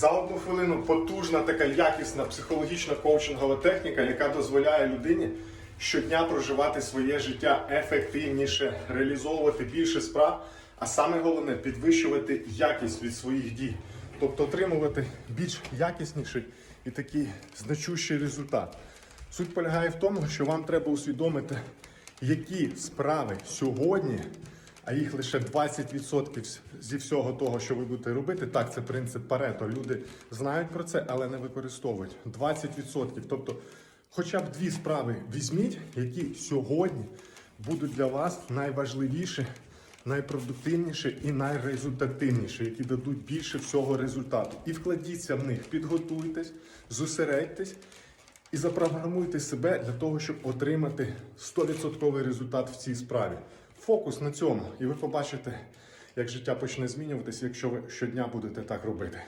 За одну хвилину потужна така якісна психологічна коучингова техніка, яка дозволяє людині щодня проживати своє життя ефективніше, реалізовувати більше справ, а саме головне підвищувати якість від своїх дій, тобто отримувати більш якісніший і такий значущий результат. Суть полягає в тому, що вам треба усвідомити, які справи сьогодні, а їх лише 20% зі всього того, що ви будете робити. Так, це принцип Парето. Люди знають про це, але не використовують. 20%. Тобто, хоча б дві справи візьміть, які сьогодні будуть для вас найважливіші, найпродуктивніші і найрезультативніші, які дадуть більше всього результату. І вкладіться в них, підготуйтесь, зосередьтесь і запрограмуйте себе для того, щоб отримати 100% результат в цій справі. Фокус на цьому, і ви побачите, як життя почне змінюватися, якщо ви щодня будете так робити.